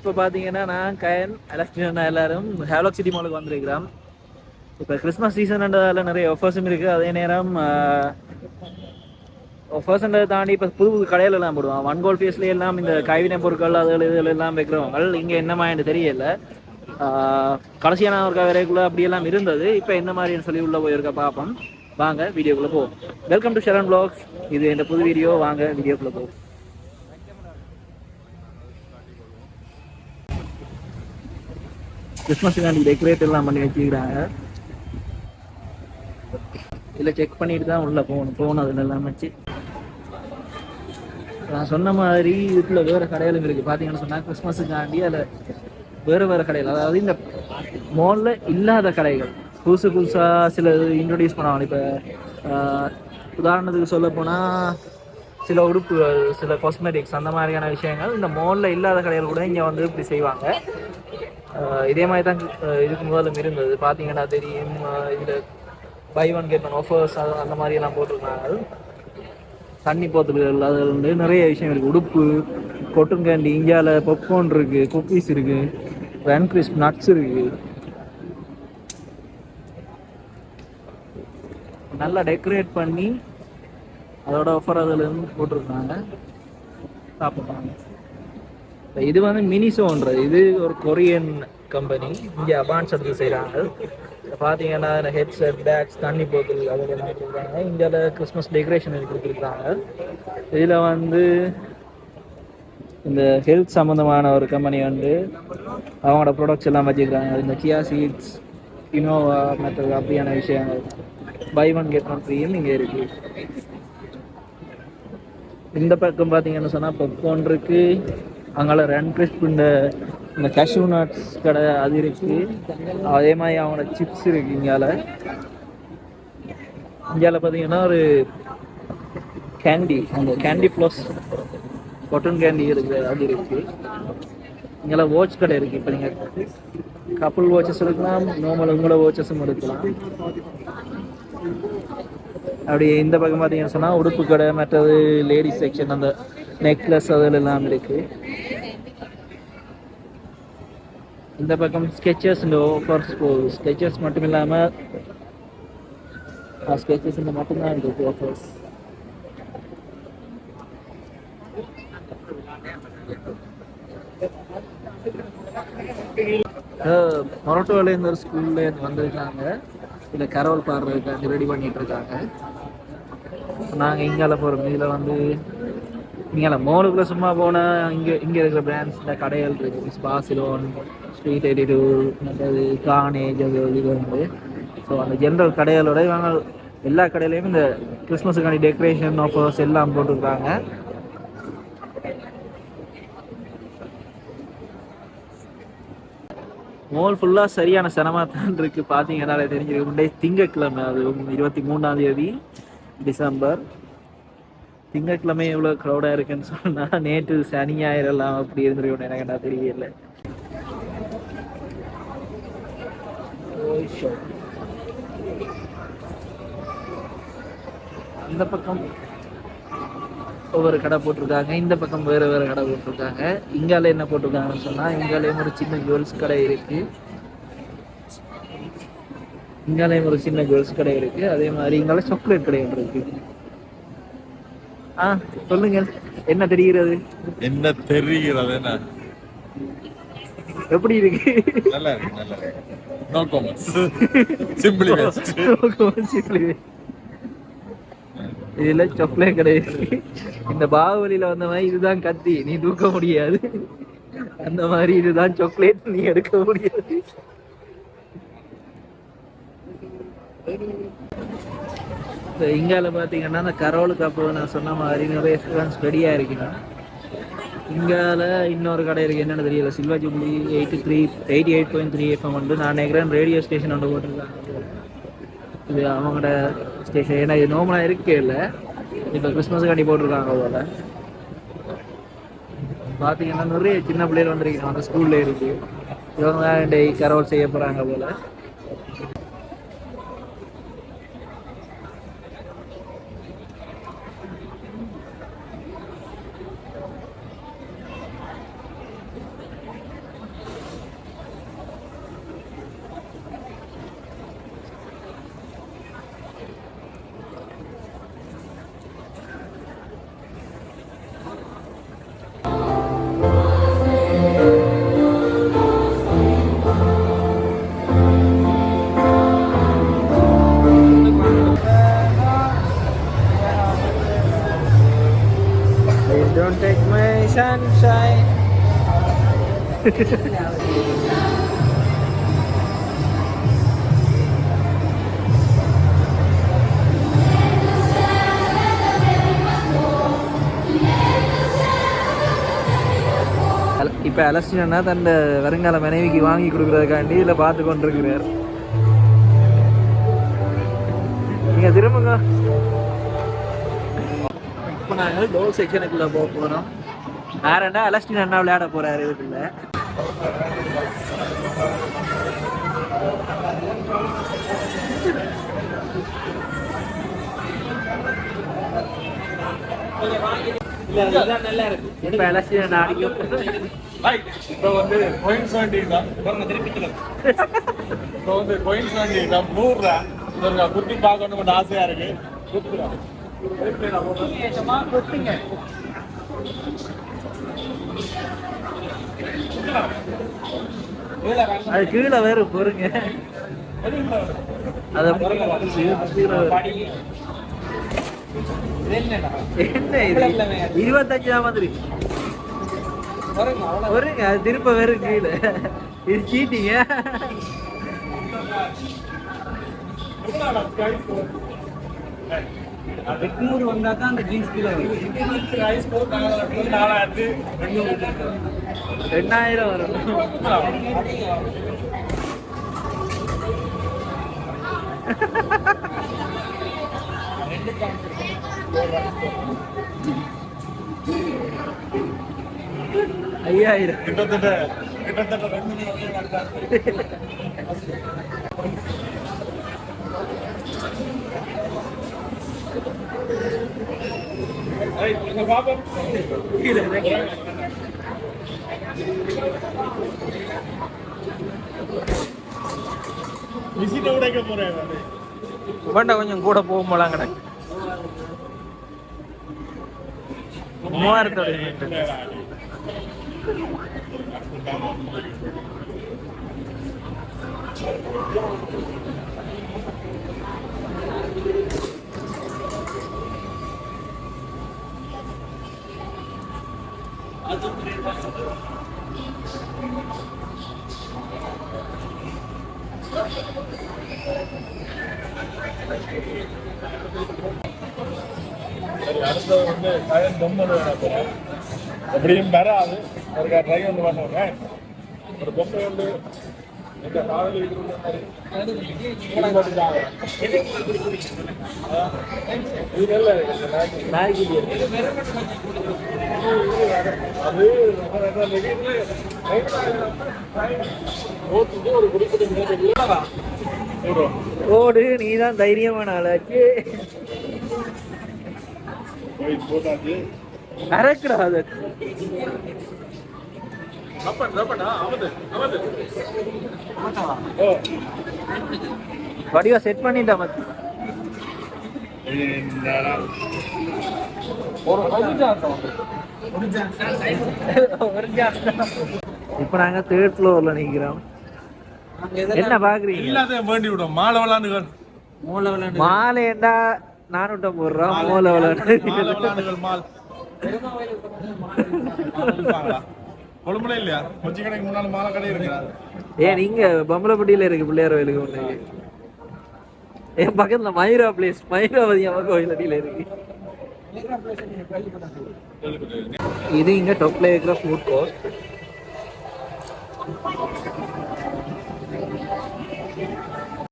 இப்போ பார்த்தீங்கன்னா நான் கயன் அலஸ்டினா எல்லாரும் ஹேலோக் சிட்டி மாலுக்கு வந்திருக்கிறோம். இப்போ கிறிஸ்மஸ் சீசன்ன்றதால நிறைய ஆஃபர்ஸும் இருக்குது அதே நேரம் ஆஃபர்ஸ்ன்றதை தாண்டி இப்போ புது புது கடையில எல்லாம் போடுவான் ஒன் கோல் ஃபேஸ்ல எல்லாம் இந்த கைவினை பொருட்கள் அதுகள் இதுகள் எல்லாம் வைக்கிறவங்க. இங்கே என்னமா என்று தெரியல. கடைசியான ஒரு வரைக்குள்ள அப்படியெல்லாம் இருந்தது. இப்போ என்ன மாதிரின்னு சொல்லி உள்ள போயிருக்க பார்ப்போம் வாங்க வீடியோக்குள்ளே போவோம். வெல்கம் டு ஷரன் ப்ளாக்ஸ் இது இந்த புது வீடியோ. வாங்க வீடியோக்குள்ளே போவோம். கிறிஸ்மஸுக்காண்டி டெக்கரேட் எல்லாம் பண்ணி வச்சுக்கிறாங்க. இதில் செக் பண்ணிட்டு தான் உள்ளே போகணும். போகணும் அதில் எல்லாம் வச்சு. நான் சொன்ன மாதிரி இதுக்குள்ள வேறு கடைகளும் இருக்குது பார்த்தீங்கன்னு சொன்னால் கிறிஸ்மஸுக்காண்டி அதில் வேறு வேறு கடைகள். அதாவது இந்த மாலில் இல்லாத கடைகள். புதுசு புதுசாக சில இன்ட்ரடியூஸ் பண்ணுவாங்க. இப்போ உதாரணத்துக்கு சொல்ல போனால் சில உடுப்புகள் சில காஸ்மெட்டிக்ஸ் அந்த மாதிரியான விஷயங்கள் இந்த மாலில் இல்லாத கடைகள் கூட இங்கே வந்து இப்படி செய்வாங்க. இதே மாதிரி தான் இதுக்கு முதலும் இருந்தது. பார்த்தீங்கன்னா தெரியும் இதில் buy one get one offers அந்த மாதிரியெல்லாம் போட்டிருந்தாங்க. தண்ணி போத்தல்கள் அதில் வந்து நிறைய விஷயம் இருக்குது உடுப்பு கொட்டுங்கண்டி கேண்டி இந்தியாவில் பொப்கார்ன் இருக்குது குக்கீஸ் இருக்குது ரன் கிறிஸ்ப் நட்ஸ் இருக்குது நல்லா டெக்கரேட் பண்ணி அதோட ஆஃபர் அதில் இருந்து போட்டிருக்காங்க. சாப்பிட்றாங்க இப்போ இது வந்து மினிசோன்றது. இது ஒரு கொரியன் கம்பெனி இங்கே அபான்ஸ் எடுத்து செய்கிறாங்க பார்த்தீங்கன்னா ஹெட்செட் பேக்ஸ் தண்ணி போத்தல் அதெல்லாம் கொடுக்குறாங்க. இந்தியாவில் கிறிஸ்மஸ் டெக்கரேஷன் கொடுத்துருக்காங்க. இதில் வந்து இந்த ஹெல்த் சம்மந்தமான ஒரு கம்பெனி வந்து அவங்களோட ப்ராடக்ட்ஸ் எல்லாம் வச்சுருக்காங்க. இந்த சியா சீட்ஸ் இனோவா மற்ற அப்படியான விஷயங்கள். பை ஒன் கெட் ஒன் ஃப்ரீயும் இங்கே இருக்குது இந்த பக்கம் பார்த்தீங்கன்னு சொன்னால் பாப்கார்ன் இருக்கு. அங்கால ரன் கிறிஸ்ப் இந்த இந்த கஷ்யூ நட்ஸ் கடை அது இருக்கு. அதே மாதிரி அவங்களோட சிப்ஸ் இருக்கு இங்கால. இங்கால பார்த்தீங்கன்னா ஒரு கேண்டி அந்த கேண்டி ஃப்ளோஸ் கொட்டன் கேண்டி இருக்கு அது இருக்கு. இங்கே வாட்ச் கடை இருக்கு இப்போ நீங்கள் கப்புள் வாட்சஸ் எடுக்கலாம் நார்மல் உங்களோட வாட்சஸும் எடுக்கலாம். அப்படி இந்த பக்கம் பார்த்தீங்கன்னு சொன்னால் உடுப்பு கடை மற்றது லேடிஸ் செக்ஷன் அந்த நெக்லஸ் அதில் எல்லாம் இருக்கு. இந்த பக்கம் ஸ்கெச்சஸ் இந்த ஆஃபர்ஸ் போகுது ஸ்கெச்சஸ் மட்டும் இல்லாமல் ஸ்கெச்சஸ் இந்த மட்டும்தான் இருக்கு ஆஃபர்ஸ் மொரட்டோலேருந்து ஒரு ஸ்கூல்லேருந்து வந்திருக்காங்க. இல்லை கரோல் பாடுறதுக்காக ரெடி பண்ணிட்டு இருக்காங்க. நாங்கள் இங்கால போகிறோம் இதில் வந்து இங்கால மோலுக்குள்ள சும்மா போனால் இங்கே இங்கே இருக்கிற பிராண்ட்ஸில் கடைகள் இருக்குது ஸ்பாசிலோன் ஸ்ட்ரீட் எயிட்டி டூ மற்றது கானேஜ் அது இது வந்து. ஸோ அந்த ஜென்ரல் கடைகளோட இவங்க எல்லா கடையிலையும் இந்த கிறிஸ்மஸுக்கான டெக்கரேஷன் ஆஃபர்ஸ் எல்லாம் போட்டிருக்காங்க. மோல் ஃபுல்லாக சரியான சிரமமாக தான் இருக்குது பார்த்தீங்கன்னா தெரிஞ்சிருக்கு முன்னே திங்கட்கிழமை அது இருபத்தி மூணாம் தேதி. டிசம்பர். திங்கட்கிழமை எவ்வளோ க்ரௌடாக இருக்குன்னு சொன்னால் நேற்று சனி ஞாயிறு எல்லாம் அப்படி இருந்திருக்கும் எனக்கு என்ன தெரியல. இந்த பக்கம் ஒவ்வொரு கடை போட்டிருக்காங்க. இந்த பக்கம் வேறு வேறு கடை போட்டிருக்காங்க. இங்கால என்ன போட்டிருக்காங்கன்னு சொன்னால் இங்காலேயும் ஒரு சின்ன ஜுவல்ஸ் கடை இருக்கு. இங்காலையும் ஒரு சின்ன ஜுவல்ஸ் கடை இருக்கு. அதே மாதிரி இங்கால சாக்லேட் கடை ஒன்று இருக்கு. ஆ சொல்லுங்க. என்ன தெரிகிறது? என்ன தெரிகிறது என்ன? எப்படி இருக்கு? நல்லா இருக்கு நல்லா இருக்கு. நோ காமெண்ட்ஸ் சிம்பிளி பெஸ்ட் இதுல சாக்லேட் கடை இருக்கு. இந்த பாகுபலியில வந்த மாதிரி இதுதான் கத்தி நீ தூக்க முடியாது. அந்த மாதிரி இதுதான் சாக்லேட் நீ எடுக்க முடியாது. இப்போ இங்கால பார்த்தீங்கன்னா அந்த கரோலுக்கு அப்போ நான் சொன்ன மாதிரி நிறைய ஸ்டூடெண்ட்ஸ் ரெடியாக இருக்கணும். இங்கால இன்னொரு கடை இருக்குது என்னென்னு தெரியல. Silver jubilee eighty three eighty eight point three FM வந்து நான் நினைக்கிறேன் ரேடியோ ஸ்டேஷன் ஒன்று போட்டிருக்காங்க. இது அவங்களோட ஸ்டேஷன் ஏன்னா இது நோமலாக இருக்கே இல்லை. இப்போ கிறிஸ்மஸுக்காண்டி போட்டிருக்காங்க போல. பார்த்தீங்கன்னா நிறைய சின்ன பிள்ளைகள் வந்திருக்கீங்க அந்த ஸ்கூல்ல இருக்கு இவங்க தான் டெய் கரோல் செய்ய போகிறாங்க போல. Don't take my sunshine. இப்போ அலஸ்டினா தன் வருங்கால மனைவிக்கு வாங்கி கொடுக்குறதுக்காண்டி இல்லை பார்த்து கொண்டிருக்கிறார் நீங்கள் திரும்புங்க நாங்கள் டோல் செக்ஷனுக்குள்ள போக போகிறோம் வேறண்டா அலஸ்டின் அண்ணா விளையாட போறாரு இதுக்குள்ள இப்போ அலஸ்டின் அண்ணா அடிக்க இப்போ வந்து கோயின்ஸ் வண்டி தான் இப்போ வந்து கோயின்ஸ் வண்டி தான் நூறுரூவா. ஆசையா இருக்கு. குத்துறோம் அது கீழே வேற பொறுங்க. அதை என்ன இது? இருபத்தஞ்சா மாதிரி. பொறுங்க அது திருப்ப வேற கீழே. இது சீட்டிங்க. எட்நூறு வந்தா தான் அந்த ஜீன்ஸ் கீழே வரும். ரெண்டாயிரம் வரும். ஐயாயிரம். கிட்டத்தட்ட கிட்டத்தட்ட ரெண்டு மணி உடைக்க போறேன் வேண்டாம் கொஞ்சம் கூட போக போலாம் கிடக்கு. மூவாயிரத்தோட சரி அடுத்தது வந்து கயன் பொம்மை வேணும் எப்படியும் பெறாது. ஒரு ட்ரை வந்து பண்ணுவேன் ஒரு பொம்மை வந்து எங்க இது அது ஒரு குறிப்பிட்ட. ஓடு நீ தான் தைரியமான ஆளாச்சு அறக்குறா அது வடிவா செட் பண்ணிட்டா மத்தி என்னடா. ஒரு பதினாறு இப்போ நாங்க தேர்ட் ஃப்ளோர்ல நிக்கிறோம். என்ன பாக்குறீங்க? எல்லாத்தையும் வேண்டி விடும். மாலை விளாண்டுகள். மூளை விளையாண்டு மாலைண்டா நானூட்ட போடுறோம் மூளை மாலை விளாண்டுகள் மால் கொழும்புல இல்லையா? கொச்சி கடைக்கு முன்னால மாலை கடை இருக்கா? ஏன் நீங்க பம்பளப்பட்டியில இருக்கு பிள்ளையார் கோயிலுக்கு முன்னாடி என் பக்கத்துல மயூரா பிளேஸ் மயூராவதி அம்மா கோயில் அடியில இருக்கு. இது இங்க டொப்ல இருக்கிற ஃபுட் கோர்ட்